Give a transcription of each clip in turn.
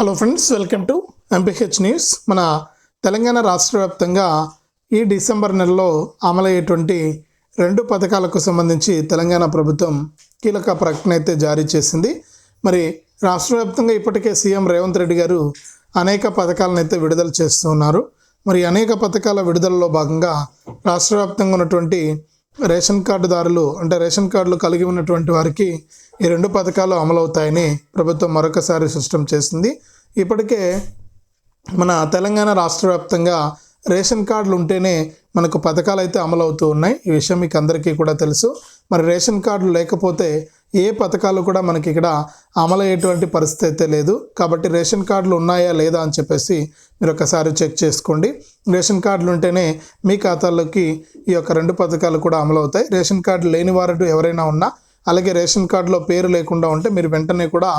Hello friends welcome to MPH news మన తెలంగాణ రాష్ట్ర వ్యాప్తంగా ఈ డిసెంబర్ నెలలో అమలయ్యేటువంటి రెండు పథకాలకు సంబంధించి తెలంగాణ ప్రభుత్వం కీలక ప్రకటన అయితే జారీ చేసింది. మరి రాష్ట్ర వ్యాప్తంగా ఇప్పటికే సీఎం రేవంత్ రెడ్డి గారు అనేక పథకాలను అయితే విడుదల చేస్తున్నారు మరి అనేక పథకాల విడుదలలో భాగంగా రాష్ట్ర వ్యాప్తంగా ఉన్నటువంటి రేషన్ కార్డుదారులు అంటే రేషన్ కార్డులు కలిగి ఉన్నటువంటి వారికి ఈ రెండు పథకాలు అమలవుతాయని ప్రభుత్వం మరొకసారి స్పష్టం చేసింది. ఇప్పటికే మన తెలంగాణ రాష్ట్ర వ్యాప్తంగా రేషన్ కార్డులు ఉంటేనే మనకు పథకాలు అయితే అమలవుతూ ఉన్నాయి. ఈ విషయం మీకు అందరికీ కూడా తెలుసు. మరి రేషన్ కార్డులు లేకపోతే ఏ పథకాలు కూడా మనకి ఇక్కడ అమలయ్యేటువంటి పరిస్థితి అయితే లేదు. కాబట్టి రేషన్ కార్డులు ఉన్నాయా లేదా అని చెప్పేసి మీరు ఒకసారి చెక్ చేసుకోండి. రేషన్ కార్డులు ఉంటేనే మీ ఖాతాల్లోకి ఈ యొక్క రెండు పథకాలు కూడా అమలవుతాయి. రేషన్ కార్డు లేని వారు ఎవరైనా ఉన్నా అలాగే రేషన్ కార్డులో పేరు లేకుండా ఉంటే మీరు వెంటనే కూడా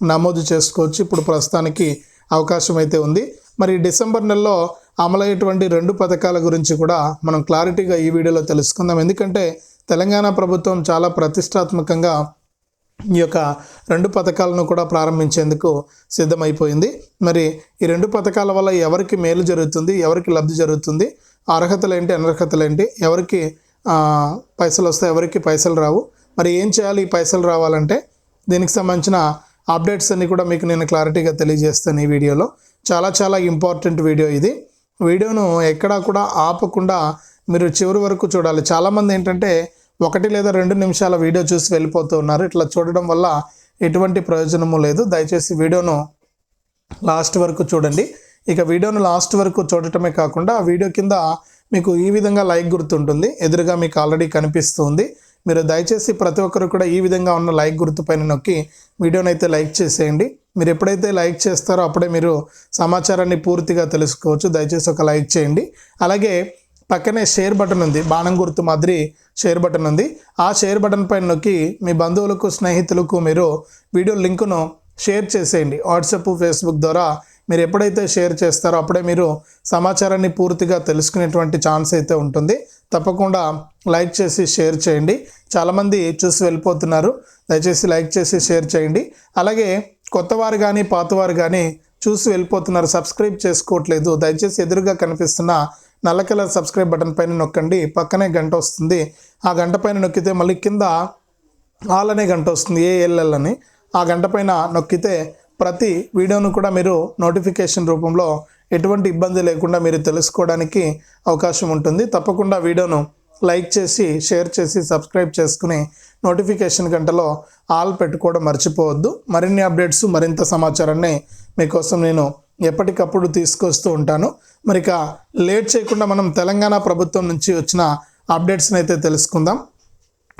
నమోదు చేసుకోవచ్చు. ఇప్పుడు ప్రస్తుతానికి అవకాశం అయితే ఉంది. మరి డిసెంబర్ నెలలో అమలయ్యేటువంటి రెండు పథకాల గురించి కూడా మనం క్లారిటీగా ఈ వీడియోలో తెలుసుకుందాం. ఎందుకంటే తెలంగాణ ప్రభుత్వం చాలా ప్రతిష్టాత్మకంగా ఈ యొక్క రెండు పథకాలను కూడా ప్రారంభించేందుకు సిద్ధమైపోయింది. మరి ఈ రెండు పథకాల వల్ల ఎవరికి మేలు జరుగుతుంది ఎవరికి లబ్ధి జరుగుతుంది అర్హతలు ఏంటి అనర్హతలు ఏంటి ఎవరికి పైసలు వస్తాయి ఎవరికి పైసలు రావు మరి ఏం చేయాలి? ఈ పైసలు రావాలంటే దీనికి సంబంధించిన అప్డేట్స్ అన్నీ కూడా మీకు నేను క్లారిటీగా తెలియజేస్తాను ఈ వీడియోలో. చాలా చాలా ఇంపార్టెంట్ వీడియో ఇది. వీడియోను ఎక్కడా కూడా ఆపకుండా మీరు చివరి వరకు చూడాలి. చాలామంది ఏంటంటే ఒకటి లేదా రెండు నిమిషాల వీడియో చూసి వెళ్ళిపోతూ ఉన్నారు. ఇట్లా చూడడం వల్ల ఎటువంటి ప్రయోజనము లేదు. దయచేసి వీడియోను లాస్ట్ వరకు చూడండి. ఇక వీడియోను లాస్ట్ వరకు చూడటమే కాకుండా ఆ వీడియో కింద మీకు ఈ విధంగా లైక్ గుర్తుంటుంది. ఎదురుగా మీకు ఆల్రెడీ కనిపిస్తుంది. మీరు దయచేసి ప్రతి ఒక్కరు కూడా ఈ విధంగా ఉన్న లైక్ గుర్తు పైన నొక్కి వీడియోని అయితే లైక్ చేసేయండి. మీరు ఎప్పుడైతే లైక్ చేస్తారో అప్పుడే మీరు సమాచారాన్ని పూర్తిగా తెలుసుకోవచ్చు. దయచేసి ఒక లైక్ చేయండి. అలాగే పక్కనే షేర్ బటన్ ఉంది. బాణం గుర్తు మాదిరి షేర్ బటన్ ఉంది. ఆ షేర్ బటన్ పైన నొక్కి మీ బంధువులకు స్నేహితులకు మీరు వీడియో లింకును షేర్ చేసేయండి. వాట్సాప్ ఫేస్బుక్ ద్వారా మీరు ఎప్పుడైతే షేర్ చేస్తారో అప్పుడే మీరు సమాచారాన్ని పూర్తిగా తెలుసుకునేటువంటి ఛాన్స్ అయితే ఉంటుంది. తప్పకుండా లైక్ చేసి షేర్ చేయండి. చాలామంది చూసి వెళ్ళిపోతున్నారు. దయచేసి లైక్ చేసి షేర్ చేయండి. అలాగే కొత్తవారు కానీ పాతవారు కానీ చూసి వెళ్ళిపోతున్నారు. సబ్స్క్రైబ్ చేసుకోవట్లేదు. దయచేసి ఎదురుగా కనిపిస్తున్న నల్ల కలర్ సబ్స్క్రైబ్ బటన్ పైన నొక్కండి. పక్కనే గంట వస్తుంది. ఆ గంట పైన నొక్కితే మళ్ళీ కింద ఆల్ అనే గంట వస్తుంది. ఏఎల్ఎల్ అని. ఆ గంట పైన నొక్కితే ప్రతి వీడియోను కూడా మీరు నోటిఫికేషన్ రూపంలో ఎటువంటి ఇబ్బంది లేకుండా మీరు తెలుసుకోవడానికి అవకాశం ఉంటుంది. తప్పకుండా వీడియోను లైక్ చేసి షేర్ చేసి సబ్స్క్రైబ్ చేసుకుని నోటిఫికేషన్ గంటలో ఆల్ పెట్టుకోవడం మర్చిపోవద్దు. మరిన్ని అప్డేట్స్ మరింత సమాచారాన్ని మీకోసం నేను ఎప్పటికప్పుడు తీసుకొస్తూ ఉంటాను. మరి ఇక లేట్ చేయకుండా మనం తెలంగాణ ప్రభుత్వం నుంచి వచ్చిన అప్డేట్స్ని అయితే తెలుసుకుందాం.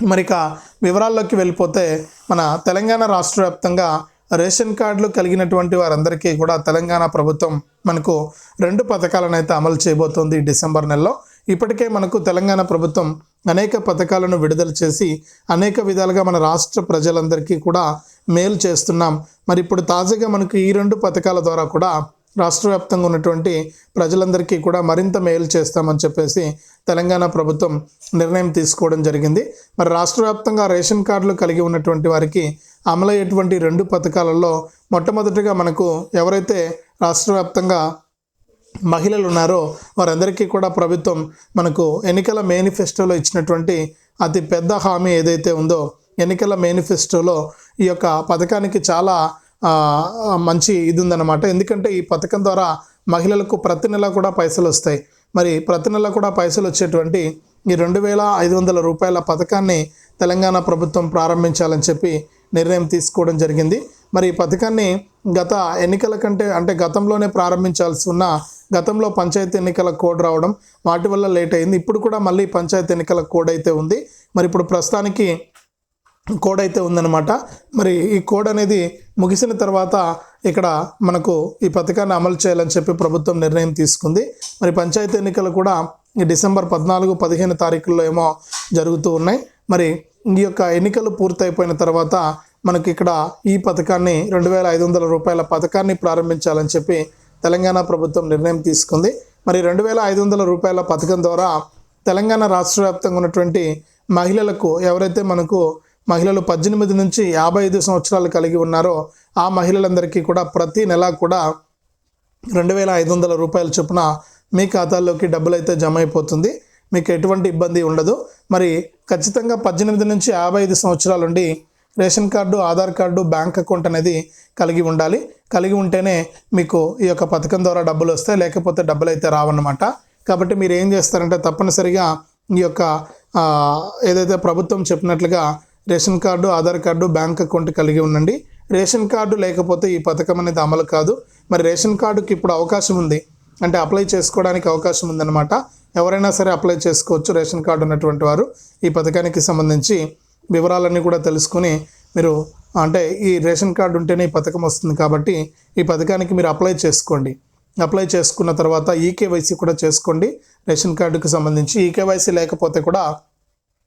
మరి ఇక వివరాల్లోకి వెళ్ళిపోతే మన తెలంగాణ రాష్ట్ర వ్యాప్తంగా రేషన్ కార్డులు కలిగినటువంటి వారందరికీ కూడా తెలంగాణ ప్రభుత్వం మనకు రెండు పథకాలను అయితే అమలు చేయబోతోంది డిసెంబర్ నెలలో. ఇప్పటికే మనకు తెలంగాణ ప్రభుత్వం అనేక పథకాలను విడుదల చేసి అనేక విధాలుగా మన రాష్ట్ర ప్రజలందరికీ కూడా మేలు చేస్తున్నాం. మరి ఇప్పుడు తాజాగా మనకు ఈ రెండు పథకాల ద్వారా కూడా రాష్ట్ర వ్యాప్తంగా ఉన్నటువంటి ప్రజలందరికీ కూడా మరింత మేలు చేస్తామని చెప్పేసి తెలంగాణ ప్రభుత్వం నిర్ణయం తీసుకోవడం జరిగింది. మరి రాష్ట్ర వ్యాప్తంగా రేషన్ కార్డులు కలిగి ఉన్నటువంటి వారికి అమలయ్యేటువంటి రెండు పథకాలలో మొట్టమొదటిగా మనకు ఎవరైతే రాష్ట్ర వ్యాప్తంగా మహిళలు ఉన్నారో వారందరికీ కూడా ప్రభుత్వం మనకు ఎన్నికల మేనిఫెస్టోలో ఇచ్చినటువంటి అతి పెద్ద హామీ ఏదైతే ఉందో ఎన్నికల మేనిఫెస్టోలో ఈ యొక్క పథకానికి చాలా మంచి ఇది ఉందన్నమాట ఎందుకంటే ఈ పథకం ద్వారా మహిళలకు ప్రతి నెల కూడా పైసలు వస్తాయి. మరి ప్రతి నెల కూడా పైసలు వచ్చేటువంటి ఈ రెండు వేల ఐదు వందల రూపాయల పథకాన్ని తెలంగాణ ప్రభుత్వం ప్రారంభించాలని చెప్పి నిర్ణయం తీసుకోవడం జరిగింది. మరి ఈ పథకాన్ని గత ఎన్నికల కంటే అంటే గతంలోనే ప్రారంభించాల్సి ఉన్న గతంలో పంచాయతీ ఎన్నికల కోడ్ రావడం వాటి వల్ల లేట్ అయింది. ఇప్పుడు కూడా మళ్ళీ పంచాయతీ ఎన్నికల కోడ్ అయితే ఉంది. మరి ఇప్పుడు ప్రస్తుతానికి కోడ్ అయితే ఉందన్నమాట. మరి ఈ కోడ్ అనేది ముగిసిన తర్వాత ఇక్కడ మనకు ఈ పథకాన్ని అమలు చేయాలని చెప్పి ప్రభుత్వం నిర్ణయం తీసుకుంది. మరి పంచాయతీ ఎన్నికలు కూడా ఈ డిసెంబర్ పద్నాలుగు పదిహేను తారీఖుల్లో ఏమో జరుగుతూ ఉన్నాయి. మరి ఈ యొక్క ఎన్నికలు పూర్తయిపోయిన తర్వాత మనకి ఇక్కడ ఈ పథకాన్ని రెండు వేల ఐదు వందల రూపాయల పథకాన్ని ప్రారంభించాలని చెప్పి తెలంగాణ ప్రభుత్వం నిర్ణయం తీసుకుంది. మరి రెండు వేల ఐదు వందల రూపాయల పథకం ద్వారా తెలంగాణ రాష్ట్ర వ్యాప్తంగా ఉన్నటువంటి మహిళలకు ఎవరైతే మనకు మహిళలు పద్దెనిమిది నుంచి యాభై ఐదు సంవత్సరాలు కలిగి ఉన్నారో ఆ మహిళలందరికీ కూడా ప్రతి నెల కూడా రెండు వేల ఐదు వందల రూపాయల చొప్పున మీ ఖాతాల్లోకి డబ్బులు అయితే జమ అయిపోతుంది. మీకు ఎటువంటి ఇబ్బంది ఉండదు. మరి ఖచ్చితంగా పద్దెనిమిది నుంచి యాభై ఐదు సంవత్సరాల నుండి ration card Aadhaar card bank account అనేది కలిగి ఉండాలి. కలిగి ఉంటేనే మీకు ఈ యొక్క పథకం ద్వారా డబ్బులు వస్తాయి. లేకపోతే డబ్బులు అయితే రావన్నమాట. కాబట్టి మీరు ఏం చేస్తారంటే తప్పనిసరిగా ఈ యొక్క ఏదైతే ప్రభుత్వం చెప్పినట్లుగా ration card Aadhaar card bank account కలిగి ఉండండి. రేషన్ కార్డు లేకపోతే ఈ పథకం అనేది అమలు కాదు. మరి రేషన్ కార్డుకి ఇప్పుడు అవకాశం ఉంది. అంటే అప్లై చేసుకోవడానికి అవకాశం ఉందన్నమాట. ఎవరైనా సరే అప్లై చేసుకోవచ్చు రేషన్ కార్డు ఉన్నటువంటి వారు. ఈ పథకానికి సంబంధించి వివరాలన్నీ కూడా తెలుసుకుని మీరు అంటే ఈ రేషన్ కార్డు ఉంటేనే ఈ పథకం వస్తుంది కాబట్టి ఈ పథకానికి మీరు అప్లై చేసుకోండి. అప్లై చేసుకున్న తర్వాత ఈకేవైసీ కూడా చేసుకోండి. రేషన్ కార్డుకి సంబంధించి ఈకేవైసీ లేకపోతే కూడా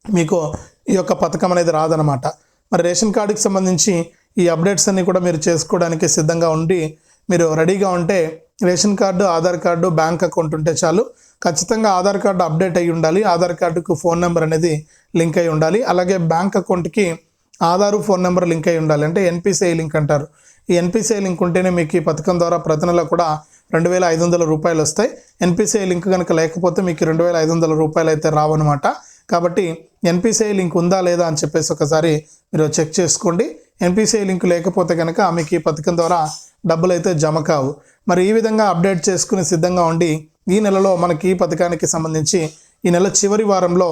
మీకు ఈ యొక్క పథకం అనేది రాదనమాట మరి రేషన్ కార్డుకి సంబంధించి ఈ అప్డేట్స్ అన్నీ కూడా మీరు చేసుకోవడానికి సిద్ధంగా ఉండి మీరు రెడీగా ఉంటే ration card Aadhaar card bank account ఉంటే చాలు. ఖచ్చితంగా ఆధార్ కార్డు అప్డేట్ అయి ఉండాలి. ఆధార్ కార్డుకు ఫోన్ నెంబర్ అనేది లింక్ అయి ఉండాలి. అలాగే బ్యాంక్ అకౌంట్కి ఆధారు ఫోన్ నెంబర్ లింక్ అయి ఉండాలి. అంటే ఎన్పిసిఐ లింక్ అంటారు. ఈ ఎన్పిసిఐ లింక్ ఉంటేనే మీకు ఈ పథకం ద్వారా ప్రతి నెల కూడా రెండు వేల ఐదు వందల రూపాయలు వస్తాయి. ఎన్పిసిఐ లింక్ కనుక లేకపోతే మీకు రెండు వేల ఐదు వందల రూపాయలు అయితే రావన్నమాట. కాబట్టి ఎన్పిసిఐ లింక్ ఉందా లేదా అని చెప్పేసి ఒకసారి మీరు చెక్ చేసుకోండి. ఎన్పిసిఐ లింక్ లేకపోతే కనుక మీకు ఈ పథకం ద్వారా డబ్బులు అయితే జమ కావు. మరి ఈ విధంగా అప్డేట్ చేసుకుని సిద్ధంగా ఉండి ఈ నెలలో మనకి ఈ పథకానికి సంబంధించి ఈ నెల చివరి వారంలో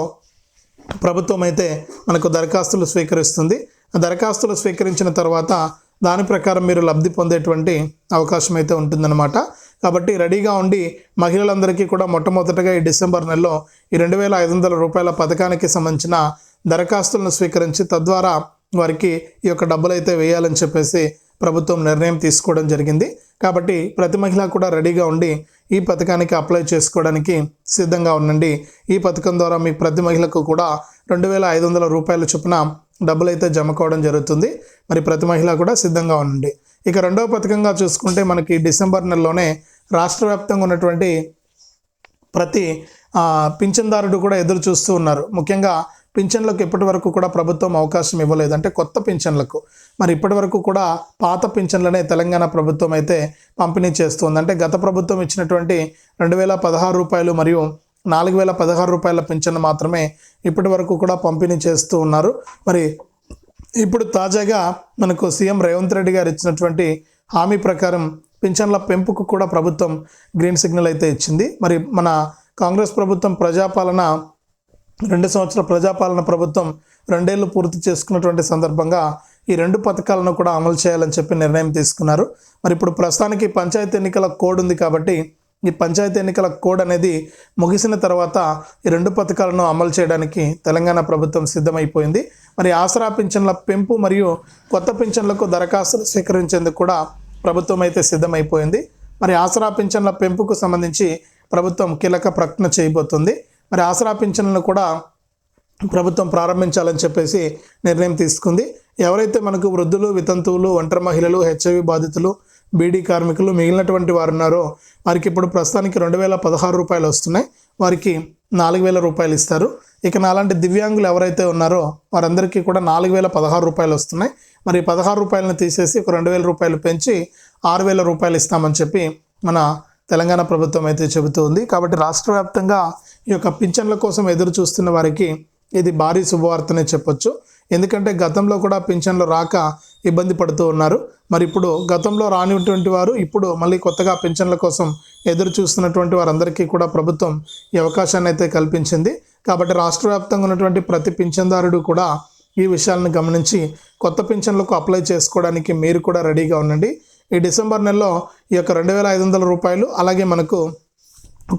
ప్రభుత్వం అయితే మనకు దరఖాస్తులు స్వీకరిస్తుంది. ఆ దరఖాస్తులు స్వీకరించిన తర్వాత దాని ప్రకారం మీరు లబ్ధి పొందేటువంటి అవకాశం అయితే ఉంటుందన్నమాట. కాబట్టి రెడీగా ఉండి మహిళలందరికీ కూడా మొట్టమొదటగా ఈ డిసెంబర్ నెలలో ఈ రెండు వేల ఐదు వందల రూపాయల పథకానికి సంబంధించిన దరఖాస్తులను స్వీకరించి తద్వారా వారికి ఈ యొక్క డబ్బులు అయితే వేయాలని చెప్పేసి ప్రభుత్వం నిర్ణయం తీసుకోవడం జరిగింది. కాబట్టి ప్రతి మహిళ కూడా రెడీగా ఉండి ఈ పథకానికి అప్లై చేసుకోవడానికి సిద్ధంగా ఉండండి. ఈ పథకం ద్వారా మీకు ప్రతి మహిళకు కూడా రెండు వేల ఐదు వందల రూపాయల చొప్పున డబ్బులు అయితే జమ కావడం జరుగుతుంది. మరి ప్రతి మహిళ కూడా సిద్ధంగా ఉండండి. ఇక రెండవ పథకంగా చూసుకుంటే మనకి డిసెంబర్ నెలలోనే రాష్ట్ర వ్యాప్తంగా ఉన్నటువంటి ప్రతి పింఛన్దారుడు కూడా ఎదురు చూస్తూ ఉన్నారు. ముఖ్యంగా పింఛన్లకు ఇప్పటి వరకు కూడా ప్రభుత్వం అవకాశం ఇవ్వలేదు. అంటే కొత్త పింఛన్లకు. మరి ఇప్పటి వరకు కూడా పాత పింఛన్లనే తెలంగాణ ప్రభుత్వం అయితే పంపిణీ చేస్తుంది. అంటే గత ప్రభుత్వం ఇచ్చినటువంటి రెండు వేల పదహారు రూపాయలు మరియు నాలుగు వేల పదహారు రూపాయల పింఛన్ మాత్రమే ఇప్పటి వరకు కూడా పంపిణీ చేస్తూ ఉన్నారు. మరి ఇప్పుడు తాజాగా మనకు సీఎం రేవంత్ రెడ్డి గారు ఇచ్చినటువంటి హామీ ప్రకారం పింఛన్ల పెంపుకు కూడా ప్రభుత్వం గ్రీన్ సిగ్నల్ అయితే ఇచ్చింది. మరి మన కాంగ్రెస్ ప్రభుత్వం ప్రజాపాలన రెండు సంవత్సరాల ప్రజాపాలన ప్రభుత్వం రెండేళ్ళు పూర్తి చేసుకున్నటువంటి సందర్భంగా ఈ రెండు పథకాలను కూడా అమలు చేయాలని చెప్పి నిర్ణయం తీసుకున్నారు. మరి ఇప్పుడు ప్రస్తుతానికి పంచాయతీ ఎన్నికల కోడ్ ఉంది కాబట్టి ఈ పంచాయతీ ఎన్నికల కోడ్ అనేది ముగిసిన తర్వాత ఈ రెండు పథకాలను అమలు చేయడానికి తెలంగాణ ప్రభుత్వం సిద్ధమైపోయింది. మరి ఆసరా పింఛన్ల పెంపు మరియు కొత్త పింఛన్లకు దరఖాస్తులు స్వీకరించేందుకు కూడా ప్రభుత్వం అయితే సిద్ధమైపోయింది. మరి ఆసరా పింఛన్ల పెంపుకు సంబంధించి ప్రభుత్వం కీలక ప్రకటన చేయబోతుంది. మరి ఆసరా పింఛన్లను కూడా ప్రభుత్వం ప్రారంభించాలని చెప్పేసి నిర్ణయం తీసుకుంది. ఎవరైతే మనకు వృద్ధులు వితంతువులు ఒంటరి మహిళలు హెచ్ఐవి బాధితులు బీడీ కార్మికులు మిగిలినటువంటి వారు ఉన్నారో వారికి ఇప్పుడు ప్రస్తుతానికి రెండు వేల పదహారు రూపాయలు వస్తున్నాయి. వారికి నాలుగు వేల రూపాయలు ఇస్తారు. ఇక నాలాంటి దివ్యాంగులు ఎవరైతే ఉన్నారో వారందరికీ కూడా నాలుగు వేల పదహారు రూపాయలు వస్తున్నాయి. మరి పదహారు రూపాయలను తీసేసి ఒక రెండు వేల రూపాయలు పెంచి ఆరు వేల రూపాయలు ఇస్తామని చెప్పి మన తెలంగాణ ప్రభుత్వం అయితే చెబుతూ ఉంది. కాబట్టి రాష్ట్ర వ్యాప్తంగా ఈ యొక్క పింఛన్ల కోసం ఎదురు చూస్తున్న వారికి ఇది భారీ శుభవార్తనే చెప్పొచ్చు. ఎందుకంటే గతంలో కూడా పింఛన్లు రాక ఇబ్బంది పడుతూ ఉన్నారు. మరి ఇప్పుడు గతంలో రానిటువంటి వారు ఇప్పుడు మళ్ళీ కొత్తగా పింఛన్ల కోసం ఎదురు చూస్తున్నటువంటి వారందరికీ కూడా ప్రభుత్వం ఈ అవకాశాన్ని అయితే కల్పించింది. కాబట్టి రాష్ట్ర వ్యాప్తంగా ఉన్నటువంటి ప్రతి పింఛన్దారుడు కూడా ఈ విషయాలను గమనించి కొత్త పింఛన్లకు అప్లై చేసుకోవడానికి మీరు కూడా రెడీగా ఉండండి. ఈ డిసెంబర్ నెలలో ఈ యొక్క రెండు వేల ఐదు వందల రూపాయలు అలాగే మనకు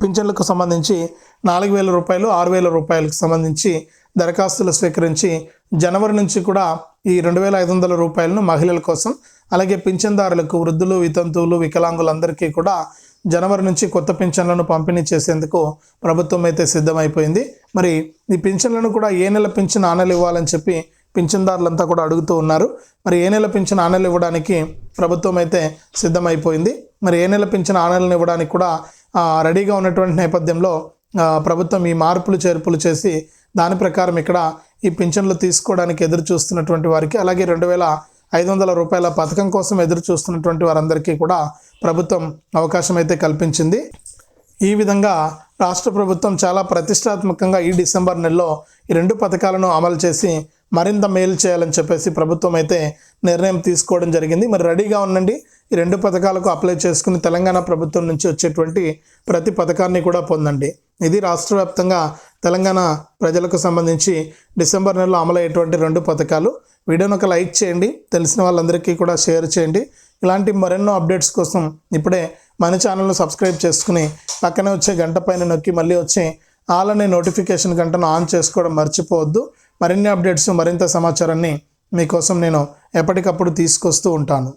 పింఛన్లకు సంబంధించి నాలుగు వేల రూపాయలు ఆరు వేల రూపాయలకు సంబంధించి దరఖాస్తులు స్వీకరించి జనవరి నుంచి కూడా ఈ రెండు వేల ఐదు వందల రూపాయలను మహిళల కోసం అలాగే పింఛన్దారులకు వృద్ధులు వితంతువులు వికలాంగులందరికీ కూడా జనవరి నుంచి కొత్త పింఛన్లను పంపిణీ చేసేందుకు ప్రభుత్వం అయితే సిద్ధమైపోయింది. మరి ఈ పింఛన్లను కూడా ఏ నెల పింఛన్ ఆనలు ఇవ్వాలని చెప్పి పింఛన్దారులంతా కూడా అడుగుతూ ఉన్నారు. మరి ఏ నెల పింఛన్ ఆనలు ఇవ్వడానికి ప్రభుత్వం అయితే సిద్ధమైపోయింది. మరి ఏ నెల పింఛన్ ఆనలను ఇవ్వడానికి కూడా రెడీగా ఉన్నటువంటి నేపథ్యంలో ప్రభుత్వం ఈ మార్పులు చేర్పులు చేసి దాని ప్రకారం ఇక్కడ ఈ పింఛన్లు తీసుకోవడానికి ఎదురు చూస్తున్నటువంటి వారికి అలాగే రెండు వేల ఐదు వందల రూపాయల పథకం కోసం ఎదురు చూస్తున్నటువంటి వారందరికీ కూడా ప్రభుత్వం అవకాశం అయితే కల్పించింది. ఈ విధంగా రాష్ట్ర ప్రభుత్వం చాలా ప్రతిష్టాత్మకంగా ఈ డిసెంబర్ నెలలో ఈ రెండు పథకాలను అమలు చేసి మరింత మేలు చేయాలని చెప్పేసి ప్రభుత్వం అయితే నిర్ణయం తీసుకోవడం జరిగింది. మరి రెడీగా ఉండండి. ఈ రెండు పథకాలకు అప్లై చేసుకుని తెలంగాణ ప్రభుత్వం నుంచి వచ్చేటువంటి ప్రతి పథకాన్ని కూడా పొందండి. ఇది రాష్ట్ర వ్యాప్తంగా తెలంగాణ ప్రజలకు సంబంధించి డిసెంబర్ నెలలో అమలయ్యేటువంటి రెండు పథకాలు. వీడియోను ఒక లైక్ చేయండి తెలిసిన వాళ్ళందరికీ కూడా షేర్ చేయండి. ఇలాంటి మరెన్నో అప్డేట్స్ కోసం ఇప్పుడే మన ఛానల్ను సబ్స్క్రైబ్ చేసుకుని పక్కనే వచ్చే గంట పైన నొక్కి మళ్ళీ వచ్చే ఆల్ అనే నోటిఫికేషన్ గంటను ఆన్ చేసుకోవడం మర్చిపోవద్దు. మరిన్ని అప్డేట్స్ మరింత సమాచారాన్ని మీకోసం నేను ఎప్పటికప్పుడు తీసుకొస్తూ ఉంటాను.